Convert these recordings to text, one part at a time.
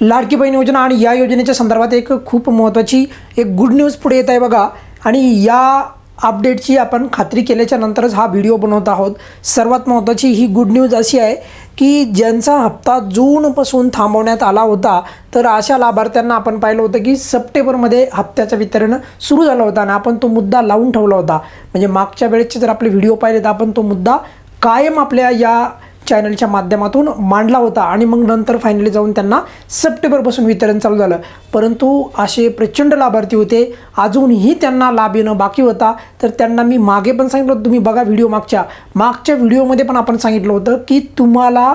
लाडकी बहीण योजना आणि या योजनेच्या संदर्भात एक खूप महत्त्वाची एक गुड न्यूज पुढे येत आहे बघा. आणि या अपडेटची आपण खात्री केल्याच्या नंतरच हा व्हिडिओ बनवत आहोत. सर्वात महत्त्वाची ही गुड न्यूज अशी आहे की ज्यांचा हप्ता जूनपासून थांबवण्यात आला होता तर अशा लाभार्थ्यांना आपण पाहिलं होतं की सप्टेंबरमध्ये हप्त्याचं वितरण सुरू झालं होतं आणि आपण तो मुद्दा लावून ठेवला होता. म्हणजे मागच्या वेळेचे जर आपले व्हिडिओ पाहिले तर आपण तो मुद्दा कायम आपल्या या चॅनलच्या माध्यमातून मांडला होता आणि मग नंतर फायनली जाऊन त्यांना सप्टेंबरपासून वितरण चालू झालं. परंतु असे प्रचंड लाभार्थी होते. अजूनही त्यांना लाभ येणं बाकी होता. तर त्यांना मी मागे पण सांगितलं होतं. तुम्ही बघा व्हिडिओ मागच्या. मागच्या व्हिडिओमध्ये पण आपण सांगितलं होतं की तुम्हाला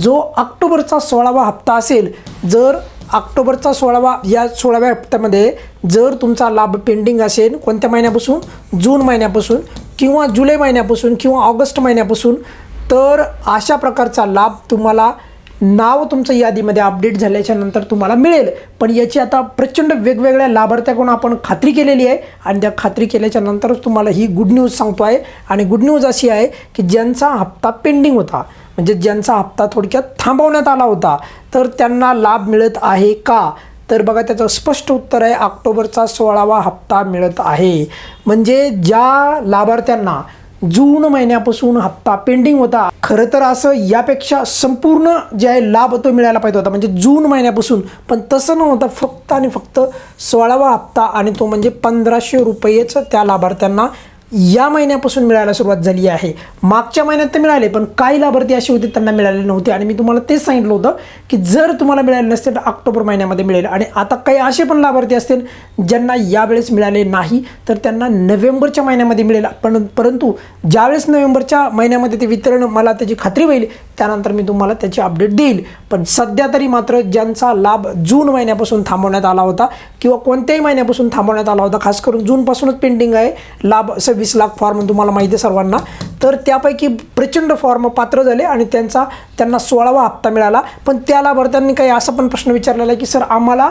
जो ऑक्टोबरचा सोळावा हप्ता असेल जर ऑक्टोबरचा सोळावा या सोळाव्या हप्त्यामध्ये जर तुमचा लाभ पेंडिंग असेल कोणत्या महिन्यापासून? जून महिन्यापासून किंवा जुलै महिन्यापासून किंवा ऑगस्ट महिन्यापासून तर अशा प्रकारचा लाभ तुम्हाला नाव तुमचं यादीमध्ये अपडेट झाल्याच्यानंतर तुम्हाला मिळेल. पण याची आता प्रचंड वेगवेगळ्या लाभार्थ्याकडून आपण खात्री केलेली आहे आणि त्या खात्री केल्याच्या नंतरच तुम्हाला ही गुड न्यूज सांगतो आहे. आणि गुड न्यूज अशी आहे की ज्यांचा हप्ता पेंडिंग होता म्हणजे ज्यांचा हप्ता थोडक्यात थांबवण्यात आला होता तर त्यांना लाभ मिळत आहे का? तर बघा त्याचं स्पष्ट उत्तर आहे ऑक्टोबरचा सोळावा हप्ता मिळत आहे. म्हणजे ज्या लाभार्थ्यांना जून महिन्यापासून हप्ता पेंडिंग होता. खरं तर असं यापेक्षा संपूर्ण जे आहे लाभ तो मिळायला पाहिजे होता. म्हणजे जून महिन्यापासून. पण तसं नव्हतं. फक्त आणि फक्त सोळावा हप्ता आणि तो म्हणजे पंधराशे रुपयेच त्या लाभार्थ्यांना या महिन्यापासून मिळायला सुरुवात झाली आहे. मागच्या महिन्यात तर मिळाले पण काही लाभार्थी असे होते त्यांना मिळाले नव्हते. आणि मी तुम्हाला तेच सांगितलं होतं की जर तुम्हाला मिळाले नसते तर ऑक्टोबर महिन्यामध्ये मिळेल. आणि आता काही असे पण लाभार्थी असतील ज्यांना यावेळेस मिळाले नाही तर त्यांना नोव्हेंबरच्या महिन्यामध्ये मिळेल. पण परंतु ज्यावेळेस नोव्हेंबरच्या महिन्यामध्ये ते वितरण मला त्याची खात्री होईल त्यानंतर मी तुम्हाला त्याची अपडेट देईल. पण सध्या तरी मात्र ज्यांचा लाभ जून महिन्यापासून थांबवण्यात आला होता किंवा कोणत्याही महिन्यापासून थांबवण्यात आला होता खास करून जूनपासूनच पेंडिंग आहे लाभ सव्वीस लाख फॉर्म तुम्हाला माहिती आहे सर्वांना तर त्यापैकी प्रचंड फॉर्म पात्र झाले आणि त्यांचा त्यांना सोळावा हप्ता मिळाला. पण त्या लाभार्थ्यांनी काही असा पण प्रश्न विचारलेला आहे की सर आम्हाला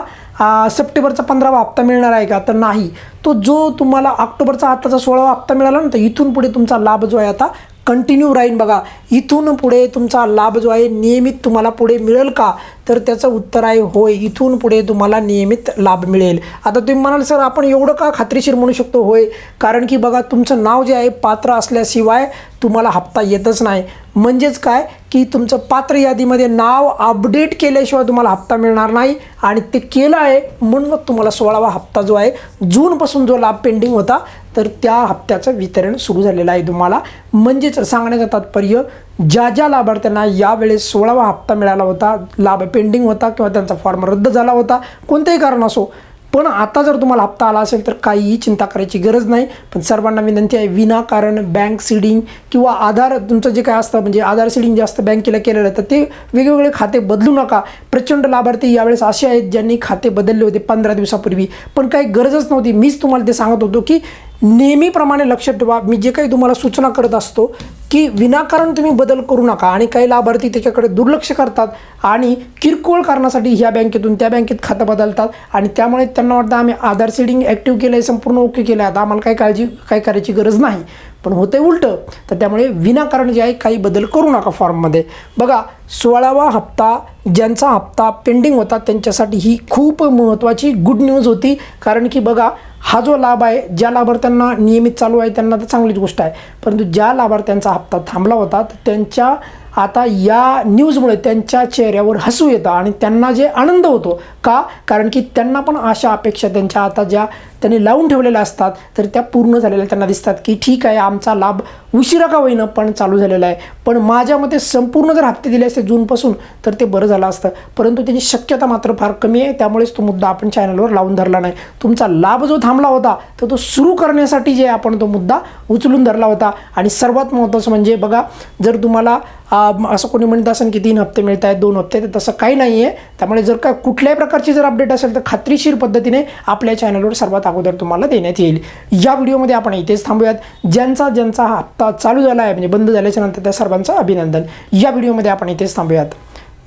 सप्टेंबरचा पंधरावा हप्ता मिळणार आहे का? तर नाही. तो जो तुम्हाला ऑक्टोबरचा आत्ताचा सोळावा हप्ता मिळाला ना तर इथून पुढे तुमचा लाभ जो आहे आता कंटिन्यू राहील बघा. इथून पुढे तुमचा लाभ जो आहे नियमित तुम्हाला पुढे मिळेल का? तर त्याचं उत्तर आहे होय. इथून पुढे तुम्हाला नियमित लाभ मिळेल. आता तुम्ही म्हणाल सर आपण एवढं का खात्रीशीर म्हणू शकतो? होय. कारण की बघा तुमचं नाव जे आहे पात्र असल्याशिवाय तुम्हाला हप्ता येतच नाही. म्हणजेच काय? की तुमचं पात्र यादीमध्ये नाव अपडेट केल्याशिवाय तुम्हाला हप्ता मिळणार नाही. आणि ते केलं आहे म्हणून तुम्हाला सोळावा हप्ता जो आहे जूनपासून जो लाभ पेंडिंग होता तर त्या हप्त्याचं वितरण सुरू झालेलं आहे तुम्हाला. म्हणजेच सांगण्याचं तात्पर्य ज्या ज्या लाभार्थ्यांना यावेळेस सोळावा हप्ता मिळाला होता लाभ पेंडिंग होता किंवा त्यांचा फॉर्म रद्द झाला होता कोणतेही कारण असो पण आता जर तुम्हाला हप्ता आला असेल तर काहीही चिंता करायची गरज नाही. पण सर्वांना विनंती आहे विनाकारण बँक सीडिंग किंवा आधार तुमचं जे काय असतं म्हणजे आधार सीडिंग असतं बँकेला केलेलं तर ते वेगवेगळे खाते बदलू नका. प्रचंड लाभार्थी यावेळेस असे आहेत ज्यांनी खाते बदलले होते पंधरा दिवसापूर्वी. पण काही गरजच नव्हती. मीच तुम्हाला ते सांगत होतो की नेहमीप्रमाणे लक्षात ठेवा. मी जे काही तुम्हाला सूचना करत असतो की विनाकारण तुम्ही बदल करू नका आणि काही लाभार्थी त्याच्याकडे दुर्लक्ष करतात आणि किरकोळ कारणासाठी ह्या बँकेतून त्या बँकेत खातं बदलतात आणि त्यामुळे त्यांना वाटतं आम्ही आधार सीडिंग ॲक्टिव्ह केलं आहे संपूर्ण ओके केलं आहे आता आम्हाला काही काळजी काही करायची गरज नाही. पण होते उलटं. तर त्यामुळे विनाकारण जे आहे काही बदल करू नका फॉर्ममध्ये. बघा सोळावा हप्ता ज्यांचा हप्ता पेंडिंग होता त्यांच्यासाठी ही खूप महत्त्वाची गुड न्यूज होती. कारण की बघा हा जो लाभ आहे ज्या लाभार्थ्यांना नियमित चालू आहे त्यांना तर चांगलीच गोष्ट आहे. परंतु ज्या लाभार्थ्यांचा हप्ता थांबला होता तर त्यांच्या आता या न्यूजमुळे त्यांच्या चेहऱ्यावर हसू येतं आणि त्यांना जे आनंद होतो का? कारण की त्यांना पण अशा अपेक्षा त्यांच्या आता ज्या त्यांनी लावून ठेवलेल्या असतात तर त्या पूर्ण झालेल्या त्यांना दिसतात की ठीक आहे आमचा लाभ उशिरा का होईना पण चालू झालेला आहे. पण माझ्या मते संपूर्ण जर हप्ते दिले असते जूनपासून तर ते बरं झालं असतं. परंतु त्याची शक्यता मात्र फार कमी आहे. त्यामुळेच तो मुद्दा आपण चॅनलवर लावून धरला नाही. तुमचा लाभ जो थांबला होता तर तो सुरू करण्यासाठी जे आपण तो मुद्दा उचलून धरला होता. आणि सर्वात महत्त्वाचं म्हणजे बघा जर तुम्हाला असं कोणी म्हणत असेल की तीन हप्ते मिळत आहेत दोन हप्ते तर तसं काही नाही आहे त्यामुळे जर का कुठल्याही प्रकारची जर अपडेट असेल तर खात्रीशीर पद्धतीने आपल्या चॅनलवर सर्वात अगोदर तुम्हाला देण्यात येईल. या व्हिडिओमध्ये आपण इथेच थांबूयात. ज्यांचा ज्यांचा हा हप्ता चालू झाला आहे म्हणजे बंद झाल्याच्यानंतर त्या सर्वांचं अभिनंदन. या व्हिडिओमध्ये आपण इथेच थांबूयात.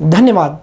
धन्यवाद.